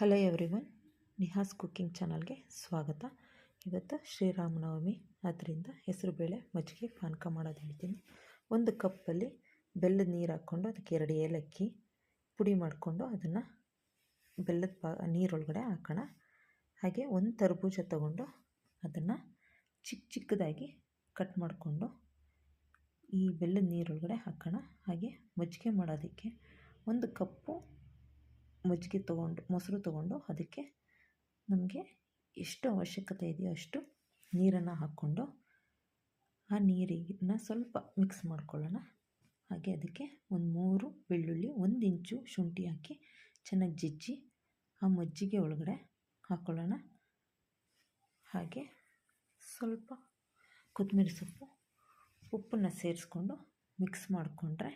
Hello everyone, Nihas cooking ಚಾನಲ್ಗೆ ಸ್ವಾಗತ. ಇವತ್ತು ಶ್ರೀರಾಮನವಮಿ ಆದ್ದರಿಂದ ಹೆಸರುಬೇಳೆ ಮಜ್ಜಿಗೆ ಪಾನಕ ಮಾಡೋದು ಹೇಳ್ತೀನಿ. ಒಂದು ಕಪ್ಪಲ್ಲಿ ಬೆಲ್ಲದ ನೀರು ಹಾಕ್ಕೊಂಡು ಅದಕ್ಕೆ ಎರಡು ಏಲಕ್ಕಿ ಪುಡಿ ಮಾಡಿಕೊಂಡು ಅದನ್ನು ಬೆಲ್ಲದ ಪಾ, ನೀರೊಳಗಡೆ ಹಾಕೋಣ. ಹಾಗೆ ಒಂದು ತರಬೂಜ ತಗೊಂಡು ಅದನ್ನು ಚಿಕ್ಕ ಚಿಕ್ಕದಾಗಿ ಕಟ್ ಮಾಡಿಕೊಂಡು ಈ ಬೆಲ್ಲದ ನೀರೊಳಗಡೆ ಹಾಕೋಣ. ಹಾಗೆ ಮಜ್ಜಿಗೆ ಮಾಡೋದಕ್ಕೆ ಒಂದು ಕಪ್ಪು ಮಜ್ಜಿಗೆ ತೊಗೊಂಡು, ಮೊಸರು ತೊಗೊಂಡು ಅದಕ್ಕೆ ನಮಗೆ ಎಷ್ಟು ಅವಶ್ಯಕತೆ ಇದೆಯೋ ಅಷ್ಟು ನೀರನ್ನು ಹಾಕ್ಕೊಂಡು ಆ ನೀರಿನ ಸ್ವಲ್ಪ ಮಿಕ್ಸ್ ಮಾಡ್ಕೊಳ್ಳೋಣ. ಹಾಗೆ ಅದಕ್ಕೆ ಒಂದು ಮೂರು ಬೆಳ್ಳುಳ್ಳಿ, ಒಂದು ಇಂಚು ಶುಂಠಿ ಹಾಕಿ ಚೆನ್ನಾಗಿ ಜಜ್ಜಿ ಆ ಮಜ್ಜಿಗೆ ಒಳಗಡೆ ಹಾಕ್ಕೊಳ್ಳೋಣ ಹಾಗೆ ಸ್ವಲ್ಪ ಕೊತ್ತಂಬರಿ ಸೊಪ್ಪು, ಉಪ್ಪನ್ನು ಸೇರಿಸ್ಕೊಂಡು ಮಿಕ್ಸ್ ಮಾಡಿಕೊಂಡ್ರೆ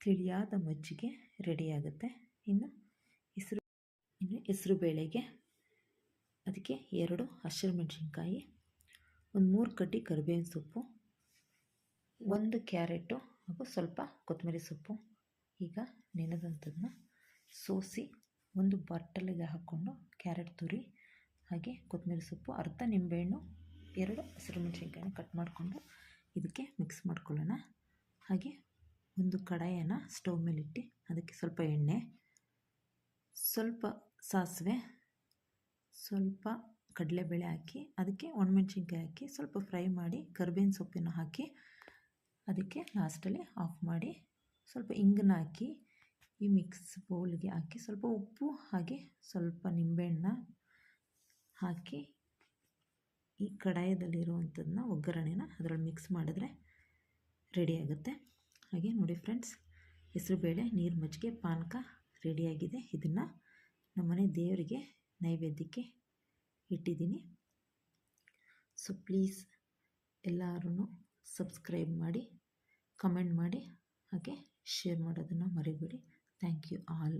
ತಿಳಿಯಾದ ಮಜ್ಜಿಗೆ ರೆಡಿಯಾಗುತ್ತೆ ಇನ್ನು ಹೆಸರು ಬೇಳೆಗೆ ಅದಕ್ಕೆ ಎರಡು ಹಸಿರು ಮೆಣಸಿನ್ಕಾಯಿ, ಒಂದು ಮೂರು ಕಡ್ಡಿ ಕರಿಬೇವಿನ ಸೊಪ್ಪು, ಒಂದು ಕ್ಯಾರೆಟು ಹಾಗೂ ಸ್ವಲ್ಪ ಕೊತ್ತಂಬರಿ ಸೊಪ್ಪು. ಈಗ ನೆನೆದಂಥದ್ದನ್ನ ಸೋಸಿ ಒಂದು ಬಟ್ಟಲಿಗೆ ಹಾಕ್ಕೊಂಡು ಕ್ಯಾರೆಟ್ ತುರಿ ಹಾಗೆ ಕೊತ್ತಂಬರಿ ಸೊಪ್ಪು, ಅರ್ಧ ನಿಂಬೆಹಣ್ಣು, ಎರಡು ಹಸಿರು ಮೆಣಸಿನ್ಕಾಯಿನ ಕಟ್ ಮಾಡಿಕೊಂಡು ಇದಕ್ಕೆ ಮಿಕ್ಸ್ ಮಾಡ್ಕೊಳ್ಳೋಣ. ಹಾಗೆ ಒಂದು ಕಡಾಯನ್ನು ಸ್ಟವ್ ಮೇಲಿಟ್ಟು ಅದಕ್ಕೆ ಸ್ವಲ್ಪ ಎಣ್ಣೆ, ಸ್ವಲ್ಪ ಸಾಸಿವೆ, ಸ್ವಲ್ಪ ಕಡಲೆಬೇಳೆ ಹಾಕಿ, ಅದಕ್ಕೆ ಒಣಮೆಣ್ಸಿನ್ಕಾಯಿ ಹಾಕಿ, ಸ್ವಲ್ಪ ಫ್ರೈ ಮಾಡಿ ಕರ್ಬೇವಿನ ಸೊಪ್ಪಿನ ಹಾಕಿ, ಅದಕ್ಕೆ ಲಾಸ್ಟಲ್ಲಿ ಆಫ್ ಮಾಡಿ ಸ್ವಲ್ಪ ಇಂಗನ್ನ ಹಾಕಿ, ಈ ಮಿಕ್ಸ್ ಬೌಲ್ಗೆ ಹಾಕಿ ಸ್ವಲ್ಪ ಉಪ್ಪು ಹಾಗೆ ಸ್ವಲ್ಪ ನಿಂಬೆಹಣ್ಣ ಹಾಕಿ, ಈ ಕಡಾಯದಲ್ಲಿರುವಂಥದ್ದನ್ನ, ಒಗ್ಗರಣೆನ ಅದರಲ್ಲಿ ಮಿಕ್ಸ್ ಮಾಡಿದ್ರೆ ರೆಡಿಯಾಗುತ್ತೆ ಹಾಗೆ ನೋಡಿ ಫ್ರೆಂಡ್ಸ್, ಹೆಸರುಬೇಳೆ ನೀರು ಮಜ್ಜಿಗೆ ಪಾನಕ ರೆಡಿಯಾಗಿದೆ. ಇದನ್ನು ನಮ್ಮನೆ ದೇವರಿಗೆ ನೈವೇದ್ಯಕ್ಕೆ ಇಟ್ಟಿದ್ದೀನಿ. ಸೊ ಪ್ಲೀಸ್ ಎಲ್ಲರೂ ಸಬ್ಸ್ಕ್ರೈಬ್ ಮಾಡಿ ಕಮೆಂಟ್ ಮಾಡಿ, ಹಾಗೆ ಶೇರ್ ಮಾಡೋದನ್ನು ಮರಿಬೇಡಿ. Thank you all